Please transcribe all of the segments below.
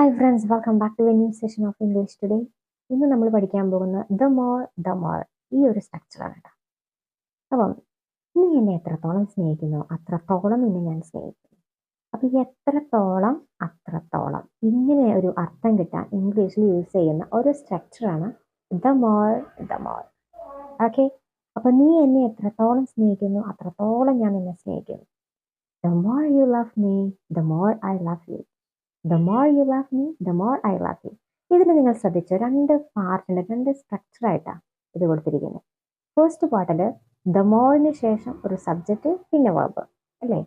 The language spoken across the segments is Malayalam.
Hi friends welcome back to a new session of English today ഇന്ന് നമ്മൾ പഠിക്കാൻ പോകുന്ന ദ മോർ ദ മോർ ഈ ഒരു സ്ട്രക്ചറാണ് കേട്ടോ. അപ്പം നീ എന്നെ എത്രത്തോളം സ്നേഹിക്കുന്നു? അത്രത്തോളം നിന്നെ ഞാൻ സ്നേഹിക്കുന്നു. അപ്പം ഈ എത്രത്തോളം അത്രത്തോളം ഇങ്ങനെ ഒരു അർത്ഥം കിട്ടാൻ ഇംഗ്ലീഷിൽ യൂസ് ചെയ്യുന്ന ഒരു സ്ട്രക്ചറാണ് the more the more okay അപ്പം നീ എന്നെ എത്രത്തോളം സ്നേഹിക്കുന്നു? അത്രത്തോളം ഞാൻ നിന്നെ സ്നേഹിക്കുന്നു. The more you love me the more I love you the more you love me the more I love you ഇതിൽ നിങ്ങൾ ശ്രദ്ധിച്ചോ രണ്ട് പാർട്ട് രണ്ട് സ്ട്രക്ചറായിട്ടാണ് ഇത് കൊടുത്തിരിക്കുന്നത്. ഫസ്റ്റ് പാർട്ടിൽ ദ മോറിന് ശേഷം ഒരു സബ്ജക്റ്റ് പിന്നെ വേർബ് അല്ലേ?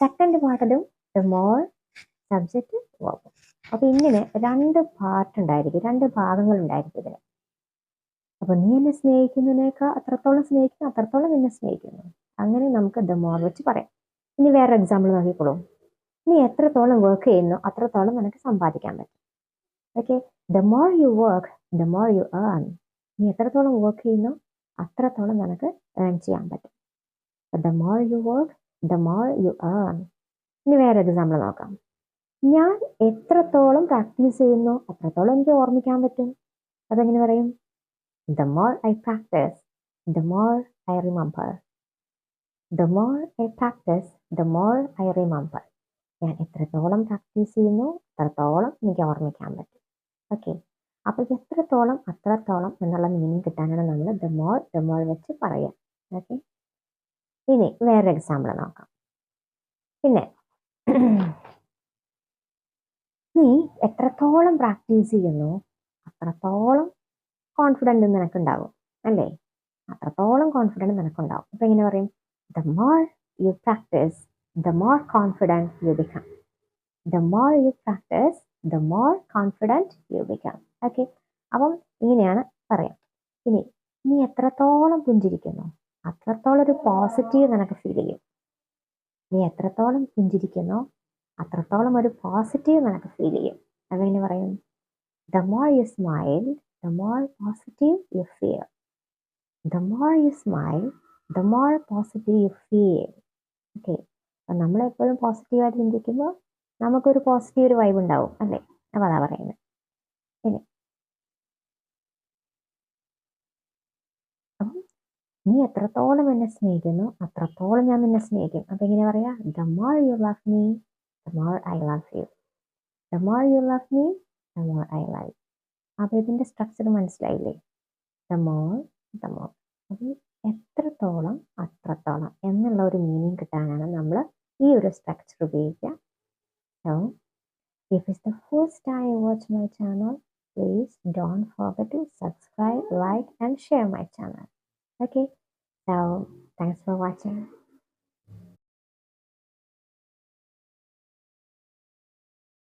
സെക്കൻഡ് പാർട്ടിലും ദ മോർ സബ്ജക്റ്റ് വേർബ് അപ്പൊ ഇങ്ങനെ രണ്ട് പാർട്ട് ഉണ്ടായിരിക്കും രണ്ട് ഭാഗങ്ങൾ ഉണ്ടായിരിക്കും ഇതിന്. അപ്പൊ നീ എന്നെ സ്നേഹിക്കുന്നതിനേക്കാൾ അത്രത്തോളം സ്നേഹിക്കുന്നു അത്രത്തോളം നിന്നെ സ്നേഹിക്കുന്നു. അങ്ങനെ നമുക്ക് ദ മോർ വെച്ച് പറയാം. ഇനി വേറെ എക്സാമ്പിൾ നോക്കിക്കോളൂ. നീ എത്രത്തോളം വർക്ക് ചെയ്യുന്നു അത്രത്തോളം നിനക്ക് സമ്പാദിക്കാൻ പറ്റും. Okay the more you work the more you earn നീ എത്രത്തോളം വർക്ക് ചെയ്യുന്നു അത്രത്തോളം നിനക്ക് ഏൺ ചെയ്യാൻ പറ്റും. The more you work the more you earn ഇനി വേറെ എക്സാമ്പിൾ നോക്കാം. ഞാൻ എത്രത്തോളം പ്രാക്ടീസ് ചെയ്യുന്നു അത്രത്തോളം എനിക്ക് ഓർമ്മിക്കാൻ പറ്റും. അതെങ്ങനെ പറയും? The more I practise the more I remember the more I practise the more I remember ഞാൻ എത്രത്തോളം പ്രാക്ടീസ് ചെയ്യുന്നു അത്രത്തോളം എനിക്ക് ഓർമ്മിക്കാൻ പറ്റും. ഓക്കെ അപ്പോൾ എത്രത്തോളം അത്രത്തോളം എന്നുള്ള മീനിങ് കിട്ടാനാണ് നമ്മൾ ദ മോൾ ദ മോൾ വെച്ച് പറയാം. ഓക്കെ ഇനി വേറെ എക്സാമ്പിൾ നോക്കാം. പിന്നെ നീ എത്രത്തോളം പ്രാക്ടീസ് ചെയ്യുന്നു അത്രത്തോളം കോൺഫിഡന്റ് നിനക്കുണ്ടാവും അല്ലേ? അത്രത്തോളം കോൺഫിഡന്റ് നിനക്കുണ്ടാവും. അപ്പം എങ്ങനെ പറയും? The more you practise the more confident you become. The more you practice, the more confident you become. Okay അപ്പം ഇങ്ങനെയാണ് പറയാം. ഇനി നീ എത്രത്തോളം പുഞ്ചിരിക്കുന്നു? അത്രത്തോളം ഒരു പോസിറ്റീവ് നിനക്ക് ഫീൽ ചെയ്യും. നീ എത്രത്തോളം പുഞ്ചിരിക്കുന്നു? അത്രത്തോളം ഒരു പോസിറ്റീവ് നിനക്ക് ഫീൽ ചെയ്യും. അതെങ്ങനെ പറയും? The more you smile the more positive you feel the more you smile the more positive you feel okay അപ്പം നമ്മളെപ്പോഴും പോസിറ്റീവായിട്ട് ചിന്തിക്കുമ്പോൾ നമുക്കൊരു പോസിറ്റീവ് ഒരു വൈബ് ഉണ്ടാവും അല്ലേ? അപ്പോൾ അതാ പറയുന്നത്. ഇനി. അപ്പം നീ എത്രത്തോളം എന്നെ സ്നേഹിക്കുന്നു അത്രത്തോളം ഞാൻ നിന്നെ സ്നേഹിക്കും. അപ്പം എങ്ങനെ പറയാ? The more you love me the more I love you the more you love me the more I love അപ്പോൾ ഇതിന്റെ സ്ട്രക്ചർ മനസ്സിലായില്ലേ? ദ മോർ ദ മോർ അപ്പം എത്രത്തോളം അത്രത്തോളം എന്നുള്ള ഒരു മീനിങ് കിട്ടാനാണ് നമ്മൾ respects Rubevia. So, if it's the first time you watch my channel, please don't forget to subscribe, like and share my channel. Okay, so thanks for watching.